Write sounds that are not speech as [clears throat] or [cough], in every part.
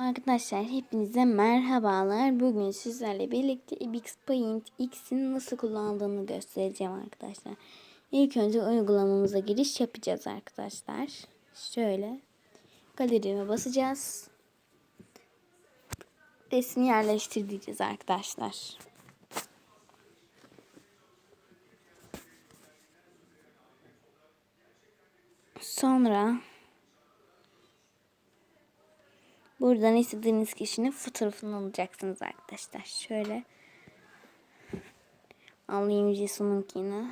Arkadaşlar hepinize merhabalar. Bugün sizlerle birlikte Ibix Paint X'in nasıl kullandığını göstereceğim arkadaşlar. İlk önce uygulamamıza giriş yapacağız arkadaşlar. Şöyle galerime basacağız. Resmi yerleştir diyeceğiz arkadaşlar. Sonra Buradan istediğiniz kişinin fotoğrafını alacaksınız arkadaşlar. Şöyle alayım Jesus'unkini.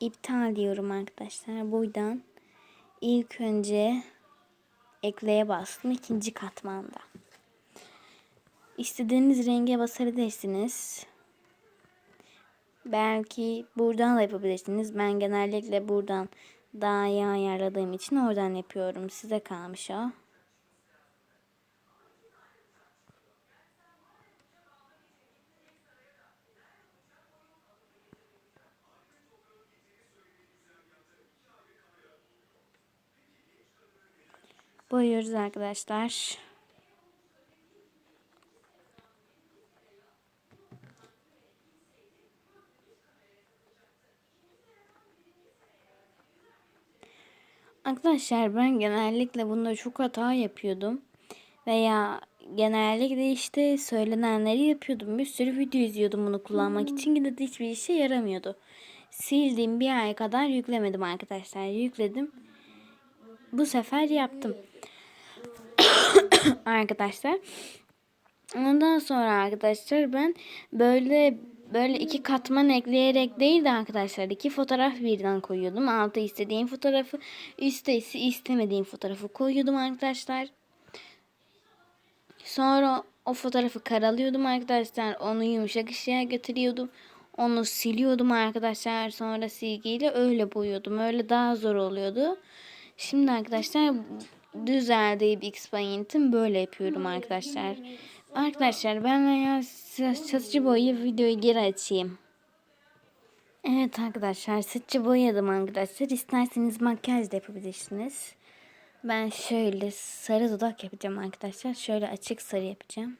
İptal diyorum arkadaşlar. Buradan ilk önce ekleye bastım. ikinci katmanda. İstediğiniz renge basabilirsiniz. Belki buradan da yapabilirsiniz. Ben genellikle buradan daha iyi ayarladığım için oradan yapıyorum. Size kalmış o. Boyuyoruz arkadaşlar. Arkadaşlar ben genellikle bunda çok hata yapıyordum. Veya genellikle işte söylenenleri yapıyordum. Bir sürü video izliyordum bunu kullanmak için. Yine de hiçbir işe yaramıyordu. Sildiğim bir ay kadar yüklemedim arkadaşlar. Yükledim. Bu sefer yaptım. [coughs] arkadaşlar. Ondan sonra arkadaşlar ben böyle böyle iki katman ekleyerek değil de arkadaşlar iki fotoğraf birden koyuyordum. Altta istediğim fotoğrafı, üstte ise istemediğim fotoğrafı koyuyordum arkadaşlar. Sonra o fotoğrafı karalıyordum arkadaşlar. Onu yumuşak ışığa götürüyordum. Onu siliyordum arkadaşlar. Sonra silgiyle öyle boyuyordum. Öyle daha zor oluyordu. Şimdi arkadaşlar düzeldiği X Paint'im böyle yapıyorum arkadaşlar. Arkadaşlar ben veya saçı boyu videoyu geri açayım. Evet arkadaşlar saçı boyadım arkadaşlar. İsterseniz makyaj da yapabilirsiniz. Ben şöyle sarı dudak yapacağım arkadaşlar. Şöyle açık sarı yapacağım.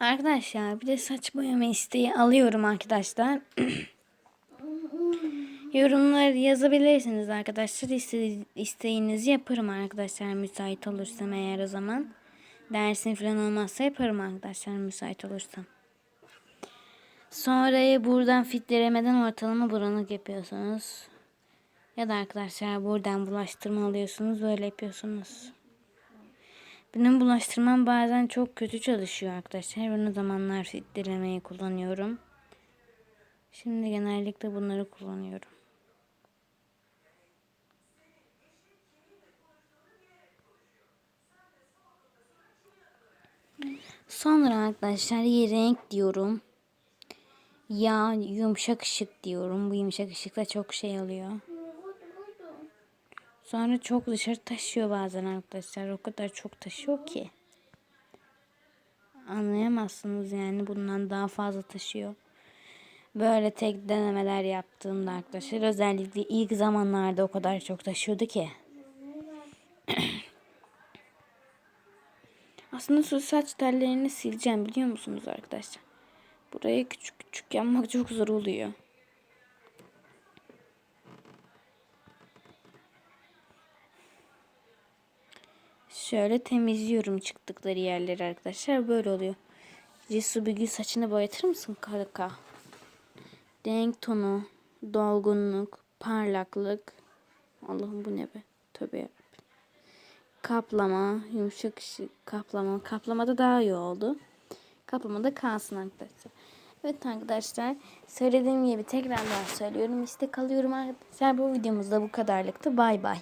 Arkadaşlar bir de saç boyama isteği alıyorum arkadaşlar. [clears throat] Yorumlar yazabilirsiniz arkadaşlar. İste, isteğinizi yaparım arkadaşlar müsait olursam eğer o zaman. Dersin falan olmazsa yaparım arkadaşlar müsait olursam. Sonra buradan filtrelemeden ortalama bulanık yapıyorsunuz. Ya da arkadaşlar buradan bulaştırma alıyorsunuz böyle yapıyorsunuz. Benim bulaştırmam bazen çok kötü çalışıyor arkadaşlar. Ben o zamanlar filtrelemeyi kullanıyorum. Şimdi genellikle bunları kullanıyorum. Sonra arkadaşlar renk diyorum. Ya yumuşak ışık diyorum. Bu yumuşak ışıkta çok şey alıyor. Sonra çok dışarı taşıyor bazen arkadaşlar. O kadar çok taşıyor ki. Anlayamazsınız yani bundan daha fazla taşıyor. Böyle tek denemeler yaptığımda arkadaşlar özellikle ilk zamanlarda o kadar çok taşıyordu ki. [clears throat] Aslında şu saç tellerini sileceğim biliyor musunuz arkadaşlar? Buraya küçük küçük yapmak çok zor oluyor. Şöyle temizliyorum çıktıkları yerleri arkadaşlar. Böyle oluyor. Cesu bir gün saçını boyatır mısın kanka? Renk tonu, dolgunluk, parlaklık. Allah'ım bu ne be? Tövbe yarabbim. Kaplama, yumuşak ışık, kaplama. Kaplamada daha iyi oldu. Kaplamada kalsın arkadaşlar. Evet arkadaşlar söylediğim gibi tekrar söylüyorum. İşte kalıyorum arkadaşlar. Bu videomuzda bu kadarlıktı. Bay bay.